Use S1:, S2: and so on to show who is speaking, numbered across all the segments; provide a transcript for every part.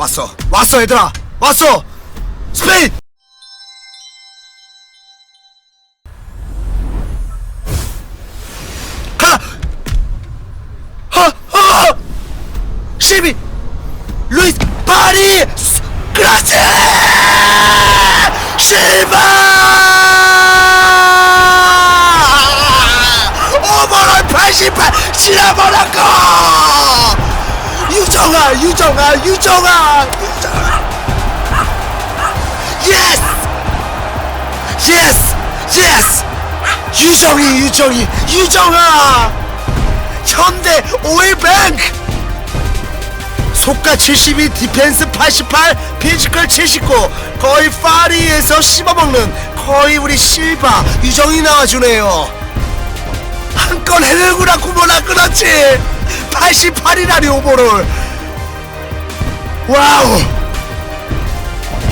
S1: 왔어. 왔어 얘들아. 왔어. 스페인! 12 루이스 파리 스- 그라치 실바! 오버롤 88 시라모나코 유정아 유정아 유정아. 유정아 예스 예스 예스 유정이 유정이 유정아. 현대 오일뱅크. 속가 72 디펜스 88 피지컬 79 거의 파리에서 씹어먹는 거의 우리 실바 유정이 나와주네요. 한 건 해내구나 구모나 그렇지 88이라니 오버롤. 와우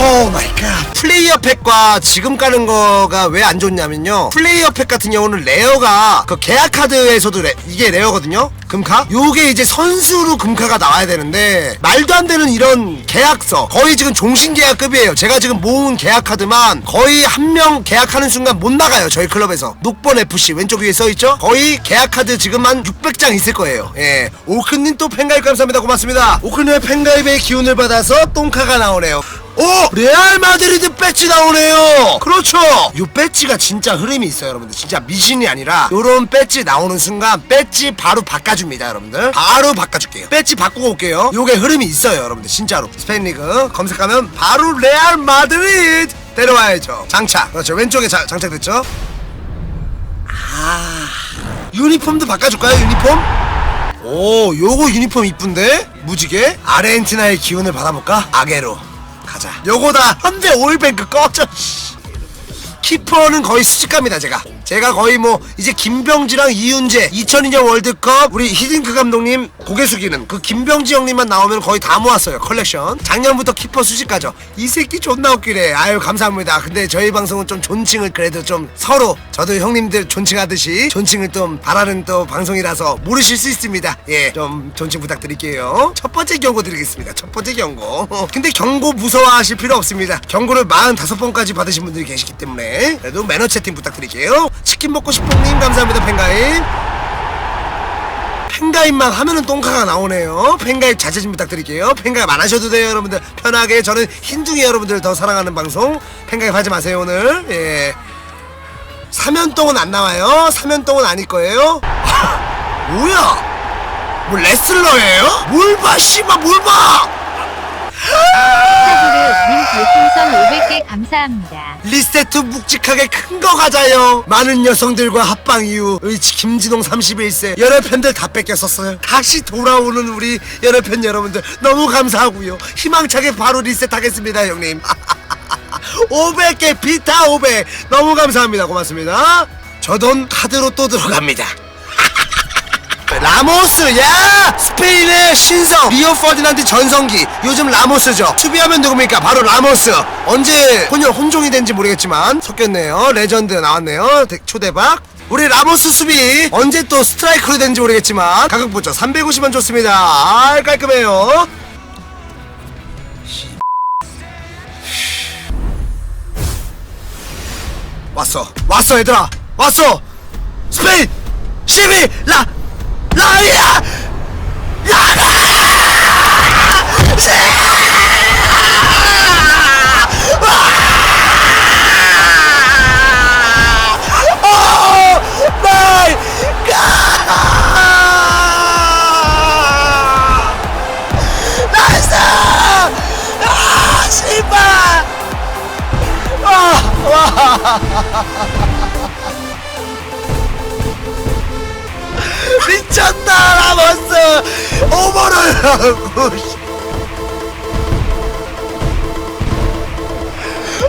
S1: 오 마이 갓 플레이어 팩과 지금 까는 거가 왜 안 좋냐면요. 플레이어 팩 같은 경우는 레어가 그 계약 카드에서도 레- 이게 레어거든요. 금카? 요게 이제 선수로 금카가 나와야 되는데 말도 안 되는 이런 계약서. 거의 지금 종신 계약급이에요. 제가 지금 모은 계약 카드만 거의 한 명 계약하는 순간 못 나가요 저희 클럽에서. 녹번 FC 왼쪽 위에 써있죠? 거의 계약 카드 지금 한 600장 있을 거예요. 예. 오크님 또 팬가입 감사합니다. 고맙습니다. 오크님의 팬가입의 기운을 받아서 똥카가 나오네요 오! 레알 마드리드 배지 나오네요! 그렇죠! 요 배지가 진짜 흐름이 있어요, 여러분들. 진짜 미신이 아니라, 요런 배지 나오는 순간, 배지 바로 바꿔줍니다, 여러분들. 바로 바꿔줄게요. 배지 바꾸고 올게요. 요게 흐름이 있어요, 여러분들. 진짜로. 스페인 리그 검색하면 바로 레알 마드리드! 데려와야죠. 장착. 그렇죠. 왼쪽에 자- 장착됐죠? 아. 유니폼도 바꿔줄까요, 유니폼? 오, 요거 유니폼 이쁜데? 무지개? 아르헨티나의 기운을 받아볼까? 아게로. 가자. 요거다. 현대 오일뱅크 꺼져. 씨. 키퍼는 거의 수직갑니다, 제가. 제가 거의 뭐, 이제 김병지랑 이윤재, 2002년 월드컵, 우리 히딩크 감독님 고개 숙이는 그 김병지 형님만 나오면 거의 다 모았어요, 컬렉션. 작년부터 키퍼 수직가죠. 이 새끼 존나 웃기네. 아유, 감사합니다. 근데 저희 방송은 좀 존칭을 그래도 좀 서로, 저도 형님들 존칭하듯이 존칭을 좀 바라는 또 방송이라서 모르실 수 있습니다. 예, 좀 존칭 부탁드릴게요. 첫 번째 경고 드리겠습니다. 첫 번째 경고. 근데 경고 무서워하실 필요 없습니다. 경고를 45번까지 받으신 분들이 계시기 때문에 그래도 매너 채팅 부탁드릴게요. 치킨 먹고 싶은님 감사합니다 팬가임. 팬가입만 하면은 똥카가 나오네요. 팬가입 자제 좀 부탁드릴게요. 팬가입 안 하셔도 돼요, 여러분들. 편하게 저는 흰둥이 여러분들 더 사랑하는 방송. 팬가입 하지 마세요, 오늘. 예. 사면똥은 안 나와요. 사면똥은 아닐 거예요. 뭐야? 뭐 레슬러예요? 뭘 봐, 씨발, 뭘 봐!
S2: 사부르 님 별풍선 500개 감사합니다.
S1: 리세트 묵직하게 큰 거 가자요. 많은 여성들과 합방 이후 의치 김진홍 31세 여러 편들 다 뺏겼었어요. 다시 돌아오는 우리 여러 편 여러분들 너무 감사하고요. 희망차게 바로 리셋하겠습니다, 형님. 500개 비타 500 너무 감사합니다. 고맙습니다. 저 돈 카드로 또 들어갑니다. 라모스 야! 스페인의 신성 리오 퍼디난드 전성기. 요즘 라모스죠. 수비하면 누굽니까? 바로 라모스. 언제 혼혈 혼종이 된지 모르겠지만 섞였네요. 레전드 나왔네요. 대- 초대박. 우리 라모스 수비 언제 또 스트라이크로 된지 모르겠지만 가격 보죠. 350원 좋습니다. 아 깔끔해요. 왔어. 왔어 얘들아. 왔어. 스페인 12라 라이야 라 미쳤다 라모스 오버를 하고 씨.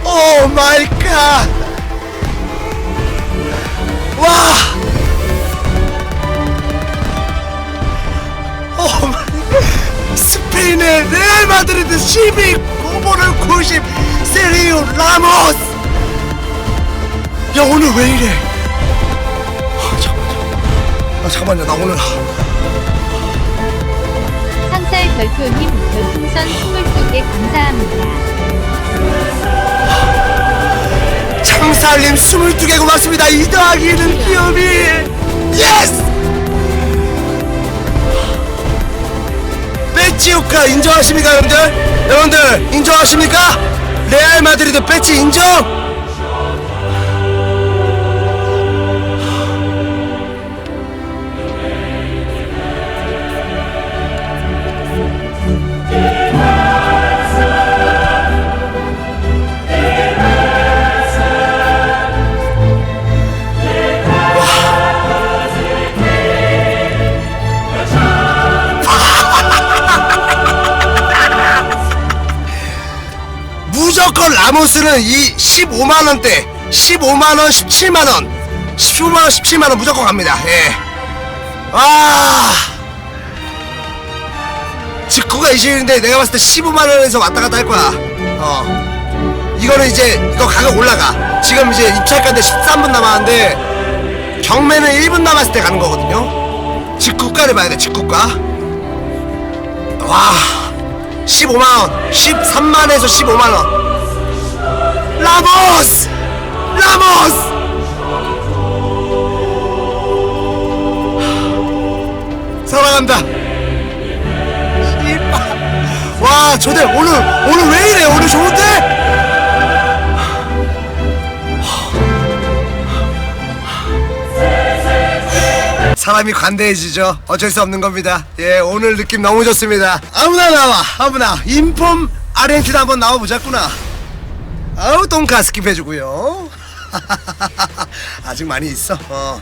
S1: 오 마이 갓 와! 오 마이 스페인의 레알 마드리드 12 오버를 90 세리오 라모스 야 오늘 왜 이래 아 잠깐만요 나 오늘
S2: 상살 별표님 별풍선 별풍선 22개 감사합니다.
S1: 창살님 22개 고맙습니다. 이 더하기는 귀요미. 예스! 배지 효과 인정하십니까, 여러분들? 여러분들, 인정하십니까? 레알 마드리드 배지 인정! 라모스는 이 15만원대 15만원 17만원 15만원 17만원 무조건 갑니다. 예. 아. 직구가 20인데 내가 봤을 때 15만원에서 왔다갔다 할 거야. 어. 이거는 이제 이거 가격 올라가. 지금 이제 입찰가인데 13분 남았는데 경매는 1분 남았을 때 가는 거거든요. 직구가를 봐야 돼 직구가. 와. 15만원 13만에서 15만원 라모스 라모스 사랑한다. 와 저들 오늘 오늘 왜 이래 오늘 좋은데 사람이 관대해지죠. 어쩔 수 없는 겁니다. 예, 오늘 느낌 너무 좋습니다. 아무나 나와, 아무나. 인폼 아르헨티나 한번 나와보자꾸나. 아우, 똥카 스킵 해주고요. 아직 많이 있어. 어.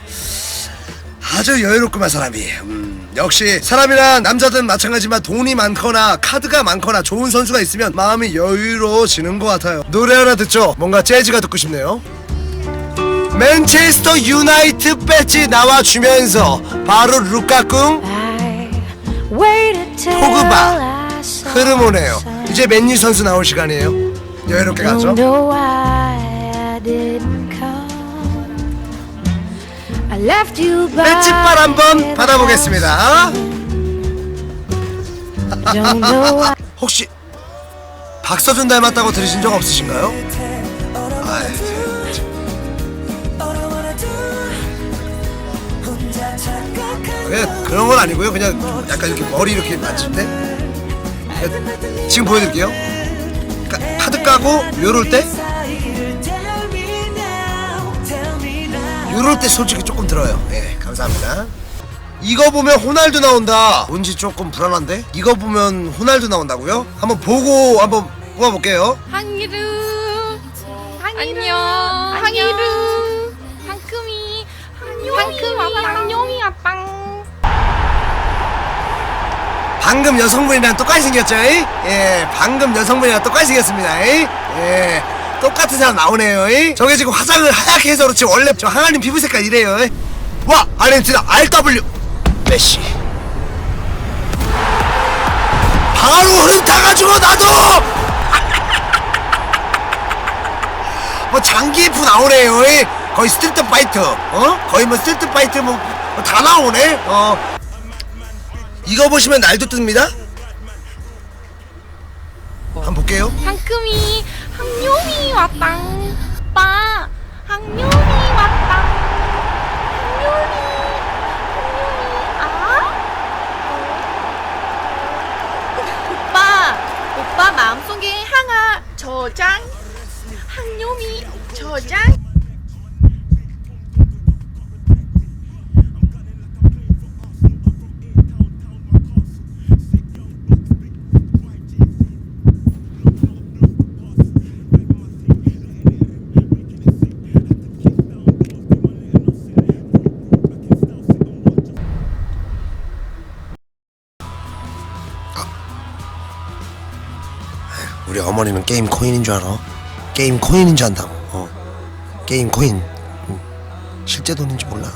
S1: 아주 여유롭구만 사람이. 음, 역시 사람이란 남자든 마찬가지지만 돈이 많거나 카드가 많거나 좋은 선수가 있으면 마음이 여유로워지는 것 같아요. 노래 하나 듣죠? 뭔가 재즈가 듣고 싶네요. 맨체스터 유나이트 배지 나와주면서 바로 루카꿍
S3: 포그바
S1: 흐름 오네요. 이제 맨유 선수 나올 시간이에요. 여유롭게 가죠. 배지빨 한번 받아보겠습니다. 혹시 박서준 닮았다고 들으신 적 없으신가요? 아이, 그냥 그런 건 아니고요. 그냥 약간 이렇게 머리 이렇게 맞출 때 그냥 지금 보여드릴게요. 까- 까고 요럴 때 요럴 때 솔직히 조금 들어요. 예, 감사합니다. 이거 보면 호날두 나온다. 뭔지 조금 불안한데? 이거 보면 호날두 나온다고요? 한번 보고 한번 뽑아볼게요.
S3: 항이루 안녕 항이루
S1: 방금 여성분이랑 똑같이 생겼죠? 이? 예, 방금 여성분이랑 똑같이 생겼습니다. 이? 예, 똑같은 사람 나오네요. 이? 저게 지금 화장을 하얗게 해서 그렇지 원래 저 항아님 피부 색깔 이래요. 이? 와, 아르헨티나 RW 메시. 바로 흐름 타가지고 나도 뭐 장기 F 나오네요. 이? 거의 스트리트 파이터, 어? 거의 뭐 스트리트 파이터 뭐 다 나오네. 어. 이거 보시면 날도 뜹니다. 한번 볼게요.
S3: 황룡이 왔당. 오빠 황룡이 왔당. 황룡이 황룡이 아? 오빠 마음속에 항아 저장. 황룡이 저장
S1: 우리 어머니는 게임 코인인 줄 알아. 게임 코인인 줄 안다고. 어. 게임 코인. 응. 실제 돈인지 몰라.